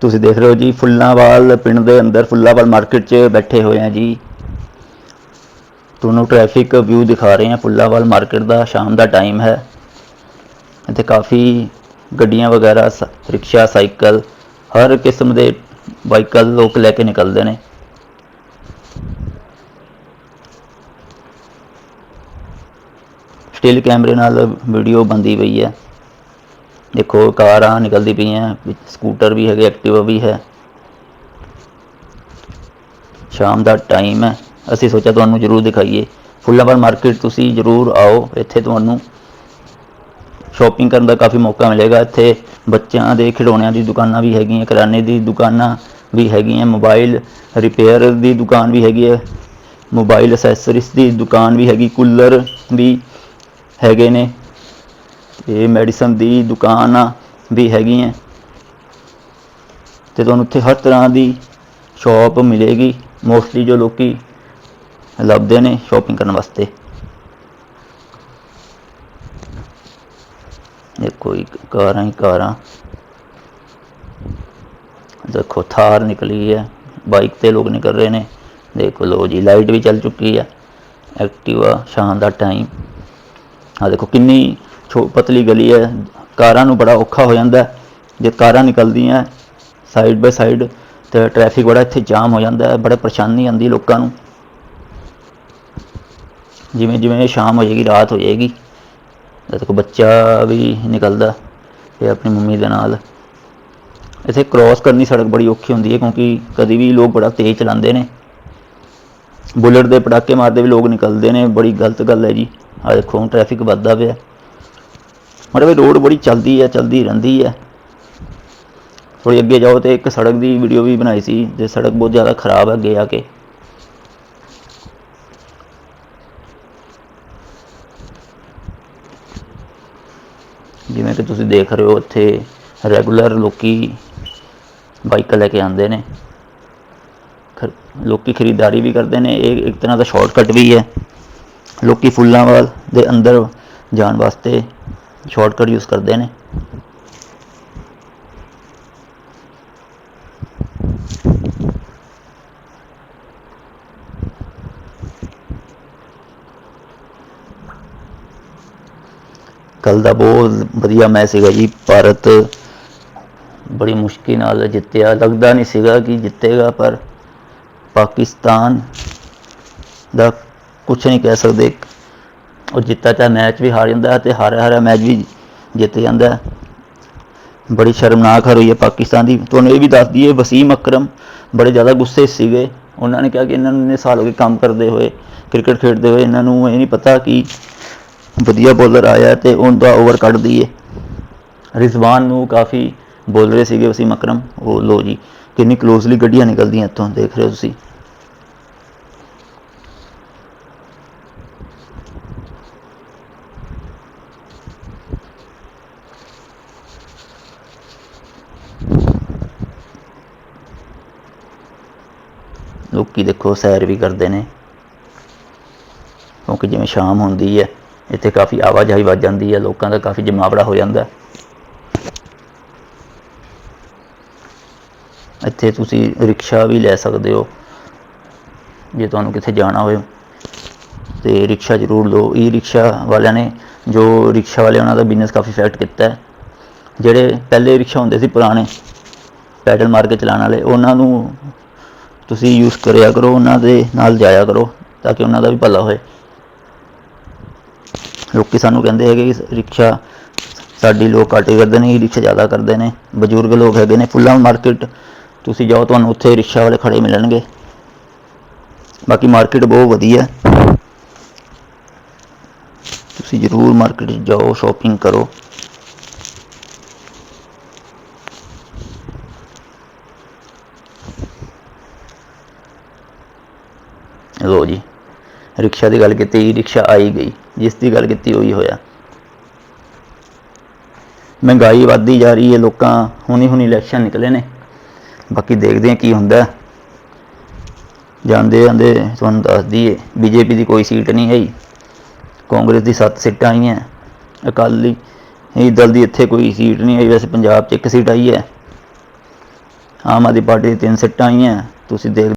ਤੁਸੀਂ ਦੇਖ ਰਹੇ ਹੋ ਜੀ, ਫੁੱਲਾਂਵਾਲ ਪਿੰਡ ਦੇ ਅੰਦਰ ਫੁੱਲਾਂਵਾਲ ਮਾਰਕੀਟ 'ਚ ਬੈਠੇ ਹੋਏ ਆ ਜੀ। ਤੁਹਾਨੂੰ ਟ੍ਰੈਫਿਕ ਵਿਊ ਦਿਖਾ ਰਹੇ ਹਾਂ, ਫੁੱਲਾਂਵਾਲ ਮਾਰਕੀਟ ਦਾ, ਸ਼ਾਮ ਦਾ ਟਾਈਮ ਹੈ। ਇੱਥੇ ਕਾਫੀ ਗੱਡੀਆਂ ਵਗੈਰਾ, ਸ- ਰਿਕਸ਼ਾ, ਸਾਈਕਲ, ਹਰ ਕਿਸਮ ਦੇ ਵਾਹੀਕਲ ਲੋਕ ਲੈ ਕੇ ਨਿਕਲਦੇ ਨੇ। ਸਟਿਲ ਕੈਮਰੇ ਨਾਲ ਵੀਡੀਓ ਬੰਦੀ ਪਈ ਹੈ। ਦੇਖੋ, ਕਾਰਾਂ ਨਿਕਲਦੀ ਪਈਆਂ ਸਕੂਟਰ ਵੀ ਹੈਗੇ ਐਕਟਿਵਾ ਵੀ ਹੈ। ਸ਼ਾਮ ਦਾ ਟਾਈਮ ਹੈ। ਅਸੀਂ ਸੋਚਿਆ ਤੁਹਾਨੂੰ ਜ਼ਰੂਰ ਦਿਖਾਈਏ। ਫੁੱਲਾਂਵਾਲ ਮਾਰਕੀਟ ਤੁਸੀਂ ਜ਼ਰੂਰ ਆਓ। ਇੱਥੇ ਤੁਹਾਨੂੰ ਸ਼ਾਪਿੰਗ ਕਰਨ ਦਾ ਕਾਫੀ ਮੌਕਾ ਮਿਲੇਗਾ। ਇੱਥੇ ਬੱਚਿਆਂ ਦੇ ਖਿਡੌਣਿਆਂ ਦੀ ਦੁਕਾਨਾਂ ਵੀ ਹੈਗੀਆਂ ਕਰਿਆਨੇ ਦੀ ਦੁਕਾਨਾਂ ਵੀ ਹੈਗੀਆਂ ਮੋਬਾਈਲ ਰਿਪੇਅਰ ਦੀ ਦੁਕਾਨ ਵੀ ਹੈਗੀ ਹੈ। ਮੋਬਾਈਲ ਅਸੈਸਰੀਜ਼ ਦੀ ਦੁਕਾਨ ਵੀ ਹੈਗੀ ਕੂਲਰ ਵੀ ਹੈਗੇ ਨੇ। ਤੇ ਮੈਡੀਸਨ ਦੀ ਦੁਕਾਨਾਂ ਵੀ ਹੈਗੀਆਂ ਤੇ ਤੁਹਾਨੂੰ ਇੱਥੇ ਹਰ ਤਰ੍ਹਾਂ ਦੀ ਸ਼ਾਪ ਮਿਲੇਗੀ। ਮੋਸਟਲੀ ਜੋ ਲੋਕੀ ਲੱਭਦੇ ਨੇ ਸ਼ਾਪਿੰਗ ਕਰਨ ਵਾਸਤੇ। ਦੇਖੋ ਇੱਕ ਕਾਰਾਂ ਹੀ ਕਾਰਾਂ। ਦੇਖੋ, ਥਾਰ ਨਿਕਲੀ ਹੈ ਬਾਈਕ ਤੇ ਲੋਕ ਨਿਕਲ ਰਹੇ ਨੇ। ਦੇਖੋ ਲੋ ਜੀ ਲਾਈਟ ਵੀ ਚੱਲ ਚੁੱਕੀ ਹੈ ਐਕਟਿਵਾ ਸ਼ਾਮ ਦਾ ਟਾਈਮ ਆ ਦੇਖੋ, ਕਿੰਨੀ ਛੋ ਪਤਲੀ ਗਲੀ ਹੈ। ਕਾਰਾਂ ਨੂੰ ਬੜਾ ਔਖਾ ਹੋ ਜਾਂਦਾ ਜੇ ਕਾਰਾਂ ਨਿਕਲਦੀਆਂ ਸਾਈਡ ਬਾਈ ਸਾਈਡ ਤੇ ਟ੍ਰੈਫਿਕ ਬੜਾ ਇੱਥੇ ਜਾਮ ਹੋ ਜਾਂਦਾ ਹੈ। ਬੜਾ ਪਰੇਸ਼ਾਨੀ ਆਉਂਦੀ ਲੋਕਾਂ ਨੂੰ। ਜਿਵੇਂ ਜਿਵੇਂ ਸ਼ਾਮ ਹੋ ਜਾਏਗੀ ਰਾਤ ਹੋ ਜਾਏਗੀ ਤਾਂ ਦੇਖੋ ਬੱਚਾ ਵੀ ਨਿਕਲਦਾ ਤੇ ਆਪਣੀ ਮੰਮੀ ਦੇ ਨਾਲ। ਇੱਥੇ ਕ੍ਰਾਸ ਕਰਨੀ ਸੜਕ ਬੜੀ ਔਖੀ ਹੁੰਦੀ ਹੈ, ਕਿਉਂਕਿ ਕਦੀ ਵੀ ਲੋਕ ਬੜਾ ਤੇਜ਼ ਚਲਾਉਂਦੇ ਨੇ। ਬੁਲਟ ਦੇ ਪਟਾਕੇ ਮਾਰਦੇ ਵੀ ਲੋਕ ਨਿਕਲਦੇ ਨੇ। ਬੜੀ ਗਲਤ ਗੱਲ ਹੈ ਜੀ। ਆ ਦੇਖੋ, ਹੁਣ ਟ੍ਰੈਫਿਕ ਵੱਧਦਾ ਪਿਆ। ਮਤਲਬ ਇਹ ਰੋਡ ਬੜੀ ਚੱਲਦੀ ਹੈ ਚੱਲਦੀ ਰਹਿੰਦੀ ਹੈ ਥੋੜੀ ਅੱਗੇ ਜਾਓ ਤੇ ਇੱਕ ਸੜਕ ਦੀ ਵੀਡੀਓ ਵੀ ਬਣਾਈ ਸੀ, ਜੇ ਸੜਕ ਬਹੁਤ ਜ਼ਿਆਦਾ ਖਰਾਬ ਹੈ ਅੱਗੇ ਆ ਕੇ। ਜਿਵੇਂ ਕਿ ਤੁਸੀਂ ਦੇਖ ਰਹੇ ਹੋ, ਇੱਥੇ ਰੈਗੂਲਰ ਲੋਕੀ ਬਾਈਕਾਂ ਲੈ ਕੇ ਆਉਂਦੇ ਨੇ। ਖ- ਲੋਕੀ ਖਰੀਦਦਾਰੀ ਵੀ ਕਰਦੇ ਨੇ, ਇਹ ਇੱਕ ਤਰ੍ਹਾਂ ਦਾ ਸ਼ਾਰਟਕਟ ਵੀ ਹੈ। ਲੋਕੀ ਫੁੱਲਾਂਵਾਲ ਦੇ ਅੰਦਰ ਜਾਣ ਵਾਸਤੇ ਸ਼ਾਰਟਕਟ ਯੂਜ਼ ਕਰਦੇ ਨੇ ਕੱਲ ਦਾ ਬਹੁਤ ਵਧੀਆ ਮੈਚ ਸੀਗਾ ਜੀ ਭਾਰਤ ਬੜੀ ਮੁਸ਼ਕਿਲ ਨਾਲ ਜਿੱਤਿਆ ਲੱਗਦਾ ਨਹੀਂ ਸੀਗਾ ਕਿ ਜਿੱਤੇਗਾ ਪਰ ਪਾਕਿਸਤਾਨ ਦਾ ਕੁਝ ਨਹੀਂ ਕਹਿ ਸਕਦੇ ਉਹ ਜਿੱਤਾ ਚਾਹੇ ਮੈਚ ਵੀ ਹਾਰ ਜਾਂਦਾ ਹੈ ਤੇ ਹਾਰਿਆ ਹਾਰਿਆ ਮੈਚ ਵੀ ਜਿੱਤ ਜਾਂਦਾ। ਬੜੀ ਸ਼ਰਮਨਾਕ ਹਾਰ ਹੋਈ ਹੈ ਪਾਕਿਸਤਾਨ ਦੀ। ਤੁਹਾਨੂੰ ਇਹ ਵੀ ਦੱਸ ਦਈਏ, ਵਸੀਮ ਅਕਰਮ ਬੜੇ ਜ਼ਿਆਦਾ ਗੁੱਸੇ ਸੀਗੇ। ਉਹਨਾਂ ਨੇ ਕਿਹਾ ਕਿ ਇਹਨਾਂ ਨੂੰ ਇੰਨੇ ਸਾਲ ਹੋ ਗਏ ਕੰਮ ਕਰਦੇ ਹੋਏ, ਕ੍ਰਿਕਟ ਖੇਡਦੇ ਹੋਏ। ਇਹਨਾਂ ਨੂੰ ਇਹ ਨਹੀਂ ਪਤਾ ਕਿ ਵਧੀਆ ਬੋਲਰ ਆਇਆ ਤੇ ਉਹਦਾ ਓਵਰ ਕੱਢ ਦਈਏ। ਰਿਜ਼ਵਾਨ ਨੂੰ ਕਾਫੀ ਬੋਲ ਰਹੇ ਸੀਗੇ ਵਸੀਮ ਅਕਰਮ। ਉਹ ਲੋ ਜੀ, ਕਿੰਨੀ ਕਲੋਜ਼ਲੀ ਗੱਡੀਆਂ ਨਿਕਲਦੀਆਂ ਇੱਥੋਂ, ਦੇਖ ਰਹੇ ਹੋ ਤੁਸੀਂ। ਲੋਕੀ ਦੇਖੋ ਸੈਰ ਵੀ ਕਰਦੇ ਨੇ। ਕਿਉਂਕਿ ਜਿਵੇਂ ਸ਼ਾਮ ਹੁੰਦੀ ਹੈ, ਇੱਥੇ ਕਾਫੀ ਆਵਾਜਾਈ ਵੱਧ ਜਾਂਦੀ ਹੈ, ਲੋਕਾਂ ਦਾ ਕਾਫੀ ਜਮਾਵੜਾ ਹੋ ਜਾਂਦਾ ਇੱਥੇ ਤੁਸੀਂ ਰਿਕਸ਼ਾ ਵੀ ਲੈ ਸਕਦੇ ਹੋ, ਜੇ ਤੁਹਾਨੂੰ ਕਿਤੇ ਜਾਣਾ ਹੋਵੇ। ਤੇ ਰਿਕਸ਼ਾ ਜ਼ਰੂਰ ਲਓ। ਈ ਰਿਕਸ਼ਾ ਵਾਲਿਆਂ ਨੇ, ਜੋ ਰਿਕਸ਼ਾ ਵਾਲੇ ਉਹਨਾਂ ਦਾ ਬਿਜ਼ਨਸ ਕਾਫੀ ਫੈਕਟ ਕੀਤਾ ਹੈ। ਜਿਹੜੇ ਪਹਿਲੇ ਰਿਕਸ਼ਾ ਹੁੰਦੇ ਸੀ ਪੁਰਾਣੇ ਪੈਡਲ ਮਾਰ ਕੇ ਚਲਾਉਣ ਵਾਲੇ, ਉਹਨਾਂ ਨੂੰ ਤੁਸੀਂ ਯੂਜ਼ ਕਰਿਆ ਕਰੋ, ਉਹਨਾਂ ਦੇ ਨਾਲ ਜਾਇਆ ਕਰੋ, ਤਾਂ ਕਿ ਉਹਨਾਂ ਦਾ ਵੀ ਭਲਾ ਹੋਏ। ਲੋਕੀ ਸਾਨੂੰ ਕਹਿੰਦੇ ਹੈਗੇ ਕਿ ਰਿਕਸ਼ਾ ਸਾਡੀ ਲੋਕ ਘੱਟ ਕਰਦੇ ਨੇ ਰਿਕਸ਼ਾ ਜ਼ਿਆਦਾ ਕਰਦੇ ਨੇ। ਬਜ਼ੁਰਗ ਲੋਕ ਹੈਗੇ ਨੇ, ਫੁੱਲਾਂ ਮਾਰਕੀਟ, ਤੁਸੀਂ ਜਾਓ, ਤੁਹਾਨੂੰ ਉੱਥੇ ਰਿਕਸ਼ਾ ਵਾਲੇ ਖੜੇ ਮਿਲਣਗੇ। ਬਾਕੀ ਮਾਰਕੀਟ ਬਹੁਤ ਵਧੀਆ। ਤੁਸੀਂ ਜ਼ਰੂਰ ਮਾਰਕੀਟ ਜਾਓ ਸ਼ਾਪਿੰਗ ਕਰੋ ਲੋ ਜੀ। ਰਿਕਸ਼ਾ ਦੀ ਗੱਲ ਕੀਤੀ, ਰਿਕਸ਼ਾ ਆਈ ਗਈ। ਜਿਸ ਦੀ ਗੱਲ ਕੀਤੀ, ਉਹੀ ਹੋਇਆ। ਮਹਿੰਗਾਈ ਵੱਧਦੀ ਜਾ ਰਹੀ ਹੈ, ਲੋਕਾਂ ਹੁਣੀ ਹੁਣੀ ਇਲੈਕਸ਼ਨ ਨਿਕਲੇ ਨੇ। ਬਾਕੀ ਦੇਖਦੇ ਹਾਂ ਕੀ ਹੁੰਦਾ। ਜਾਂਦੇ ਜਾਂਦੇ ਤੁਹਾਨੂੰ ਦੱਸ ਦਈਏ, ਬੀਜੇਪੀ ਦੀ ਕੋਈ ਸੀਟ ਨਹੀਂ ਆਈ ਕਾਂਗਰਸ ਦੀ 7 ਸੀਟਾਂ ਆਈਆਂ। ਅਕਾਲੀ ਇਹ ਦਲ ਦੀ ਇੱਥੇ ਕੋਈ ਸੀਟ ਨਹੀਂ ਆਈ ਵੈਸੇ ਪੰਜਾਬ 'ਚ ਇੱਕ ਸੀਟ ਆਈ ਹੈ। ਆਮ ਆਦਮੀ ਪਾਰਟੀ ਦੀ ਤਿੰਨ ਸੀਟਾਂ ਆਈਆਂ। ਤੁਸੀਂ ਦੇਖ